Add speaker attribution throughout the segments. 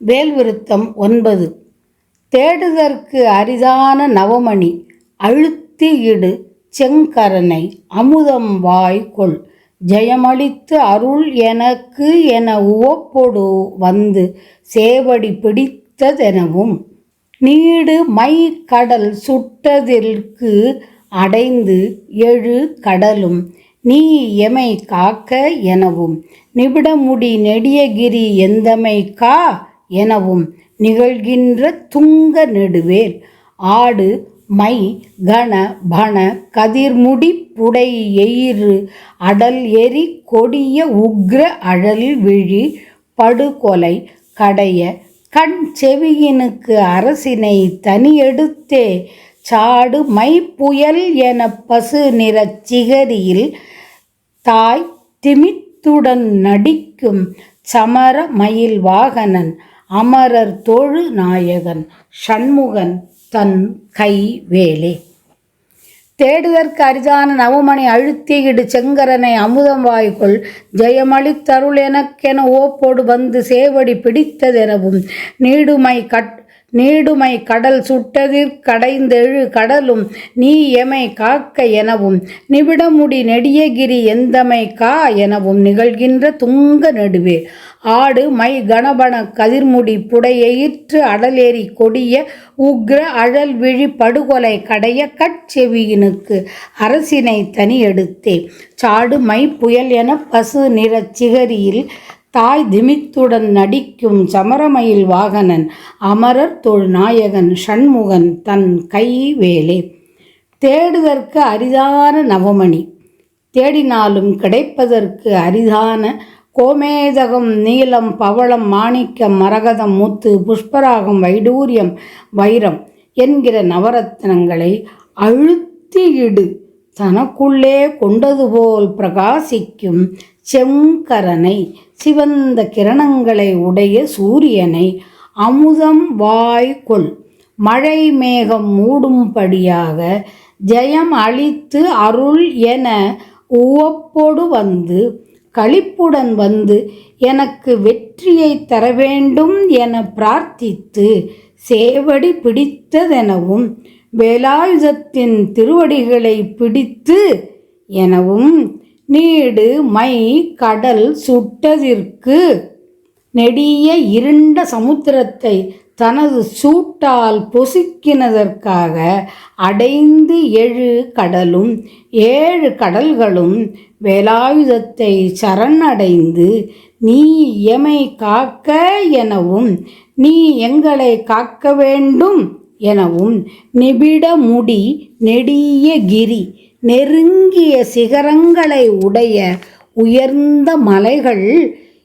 Speaker 1: வேல்விருத்தம் ஒன்பது. தேடுதற்கு அரிதான நவமணி அழுத்தி இடு செங்கரனை அமுதம் வாய் கொள் ஜெயமளித்து அருள் எனக்கு என உவப்பொடு வந்து சேவடி பிடித்ததெனவும் நீடு மை கடல் சுட்டதிற்கு அடைந்து எழு கடலும் நீ எமை காக்க எனவும் நிபிடமுடி நெடியகிரி எந்தமை கா எனவும் நிகழ்கின்ற துங்க நெடுவேல். ஆடு மை கண பண கதிர்முடி புடை எயிறு அடல் எரி கொடிய உக்ர அழல் விழி படுகொலை கடைய கண் செவியினுக்கு அரசினை தனியெடுத்தே சாடு மை புயல் என பசு நிறச் சிகரியில் தாய் திமித்துடன் நடிக்கும் சமர மயில் வாகனன். அமரர் தொழு நாயகன் ஷண்முகன் தன் கை வேலே. தேடுதற்கு அரிதான நவமணி அழுத்தியிடு செங்கரனை அமுதம் வாய்கொள் ஜெயமளித்தருள் எனக்கென ஓப்போடு வந்து சேவடி பிடித்ததெனவும் நீடுமை கட் நீடுமை கடல் சுட்டதிற் கடைந்தெழு கடலும் நீ எமை காக்க எனவும் நிமிடமுடி நெடியகிரி எந்தமை கா எனவும் நிகழ்கின்ற துங்க நடுவே. ஆடு மை கணபன கதிர்முடி புடையயிற்று அடலேறி கொடிய உக்ர அழல் விழி படுகொலை கடைய கட்செவியினுக்கு அரசினை தனி எடுத்தே சாடு மை புயல் என பசு நிறச் சிகரியில் தாய் திமித்துடன் நடிக்கும் சமரமயில் வாகனன் அமரர் தொழு நாயகன் ஷண்முகன் தன் கை வேலே. தேடுதற்கு அரிதான நவமணி. தேடினாலும் கிடைப்பதற்கு அரிதான கோமேதகம் நீலம் பவளம் மாணிக்கம் மரகதம் முத்து புஷ்பராகம் வைடூரியம் வைரம் என்கிற நவரத்னங்களை அழுத்தியிடு தனக்குள்ளே கொண்டது போல் பிரகாசிக்கும் செங்கரனை சிவந்த கிரணங்களை உடைய சூரியனை அமுதம் வாய்கொள் மழை மேகம் மூடும்படியாக ஜெயம் அளித்து அருள் என உவப்போடு வந்து களிப்புடன் வந்து எனக்கு வெற்றியை தர வேண்டும் என பிரார்த்தித்து சேவடி பிடித்ததெனவும் வேலாயுதத்தின் திருவடிகளை பிடித்து எனவும் நீடு மை கடல் சுட்டதிற்கு நெடிய இருண்ட சமுத்திரத்தை தனது சூட்டால் பொசுக்கினதற்காக அடைந்து எழு கடலும் ஏழு கடல்களும் வேலாயுதத்தை சரணடைந்து நீ எமை காக்க எனவும் நீ எங்களை காக்க வேண்டும் எனவும் நிபிட முடி நெடிய கிரி. நெருங்கிய சிகரங்களை உடைய உயர்ந்த மலைகள்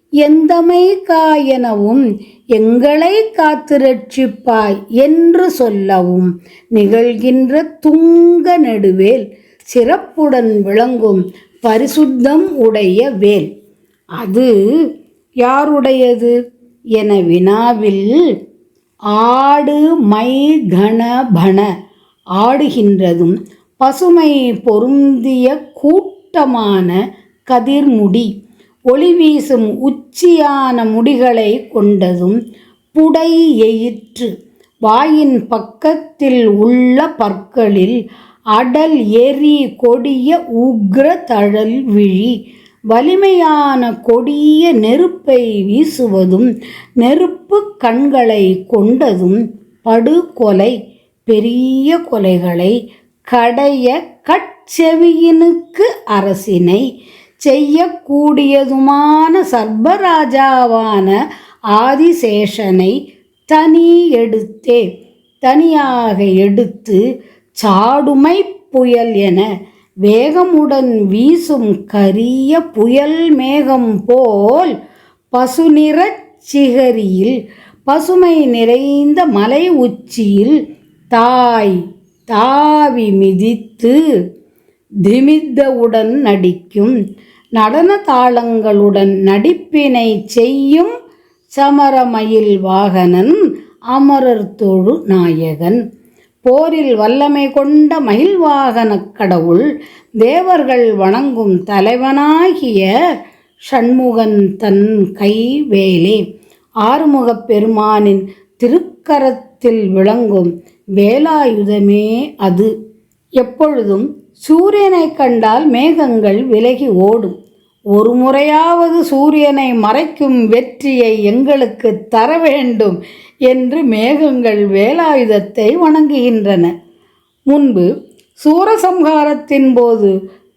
Speaker 1: எந்தமை காயனவும் எங்களை காத்து ரட்சிப்பாய் என்று சொல்லவும் நிகழ்கின்ற துங்க நெடுவேல் சிறப்புடன் விளங்கும் பரிசுத்தம் உடைய வேல். அது யாருடையது? என வினாவில் ஆடு மை கண பண ஆடுகின்றதும் பசுமை பொருந்திய கூட்டமான கதிர்முடி. ஒளி வீசும் உச்சியான முடிகளை கொண்டதும் புடை எயிற்று. வாயின் பக்கத்தில் உள்ள பற்களில் அடல் எரி கொடிய உக்ர தழல் விழி. வலிமையான கொடிய நெருப்பை வீசுவதும் நெருப்பு கண்களை கொண்டதும் படுகொலை பெரிய கொலைகளை கடைய கட்செவியினுக்கு அரசினை செய்யக்கூடியதுமான சர்பராஜாவான ஆதிசேஷனை தனி எடுத்தே தனியாக எடுத்து சாடுமை புயல் என வேகமுடன் வீசும் கரிய புயல் மேகம் போல் பசுநிறச் சிகரியில் பசுமை நிறைந்த மலை உச்சியில் தாய் தாவி மிதித்து திமித்தவுடன் நடிக்கும் நடன தாளங்களுடன் நடிப்பினை செய்யும் சமரமயில் வாகனன் அமரர் தொழு நாயகன். போரில் வல்லமை கொண்ட மயில்வாகனக் கடவுள் தேவர்கள் வணங்கும் தலைவனாகிய ஷண்முகன் தன் கை வேலே ஆறுமுகப் பெருமானின் திருக்கரத்தில் விளங்கும் வேலாயுதமே அது. எப்பொழுதும் சூரியனை கண்டால் மேகங்கள் விலகி ஓடும். ஒரு முறையாவது சூரியனை மறைக்கும் வெற்றியை எங்களுக்கு தர வேண்டும் என்று மேகங்கள் வேலாயுதத்தை வணங்குகின்றன. முன்பு சூரசம்ஹாரத்தின் போது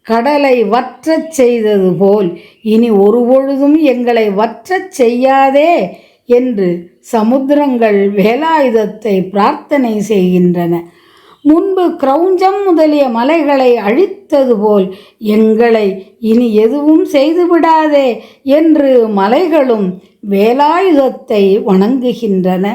Speaker 1: கடலை வற்றச் செய்தது போல் இனி ஒருபொழுதும் எங்களை வற்றச் செய்யாதே என்று சமுத்திரங்கள் வேலாயுதத்தை பிரார்த்தனை செய்கின்றன. முன்பு கிரௌஞ்சம் முதலிய மலைகளை அழித்தது போல் எங்களை இனி எதுவும் செய்துவிடாதே என்று மலைகளும் வேலாயுதத்தை வணங்குகின்றன.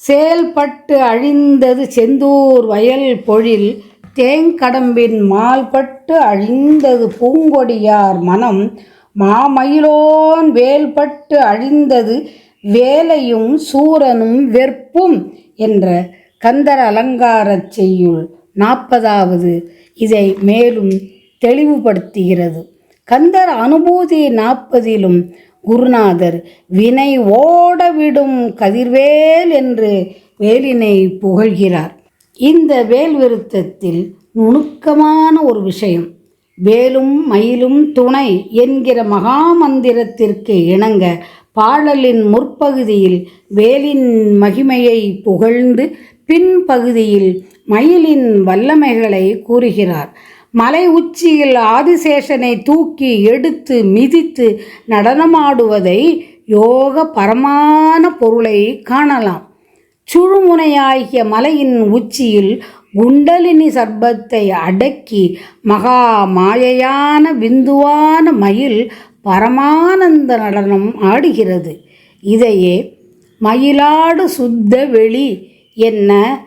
Speaker 1: செயல்பட்டு அழிந்தது செந்தூர் வயல் பொழில் தேங்கடம்பின் மால்பட்டு அழிந்தது பூங்கொடியார் மனம் மாமயிலோன் வேல்பட்டு அழிந்தது வேலையும் சூரனும் வெற்பும் என்ற கந்தர் அலங்காரச் செய்யுள் நாற்பதாவது இதை மேலும் தெளிவுபடுத்துகிறது. கந்தர் அனுபூதி நாற்பதிலும் குருநாதர் வினை ஓடவிடும் கதிர்வேல் என்று வேலினை புகழ்கிறார். இந்த வேல் விருத்தத்தில் நுணுக்கமான ஒரு விஷயம் வேலும் மயிலும் துணை என்கிற மகாமந்திரத்திற்கு இணங்க பாடலின் முற்பகுதியில் வேலின் மகிமையை புகழ்ந்து பின்பகுதியில் மயிலின் வல்லமைகளை கூறுகிறார். மலை உச்சியில் ஆதிசேஷனை தூக்கி எடுத்து மிதித்து நடனமாடுவதை யோக பரமான பொருளை காணலாம். சுழுமுனையாகிய மலையின் உச்சியில் குண்டலினி சர்பத்தை அடக்கி மகா மாயையான விந்துவான மயில் பரமானந்த நடனம் ஆடுகிறது. இதையே மயிலாடு சுத்த வெளி என்ன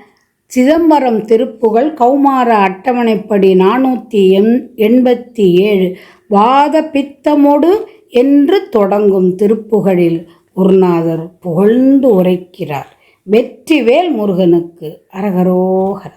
Speaker 1: சிதம்பரம் திருப்புகள் கௌமார அட்டவணைப்படி நானூற்றி எண் எண்பத்தி ஏழு வாத பித்தமொடு என்று தொடங்கும் திருப்புகளில் குருநாதர் புகழ்ந்து உரைக்கிறார். வெற்றிவேல் முருகனுக்கு அரகரோகர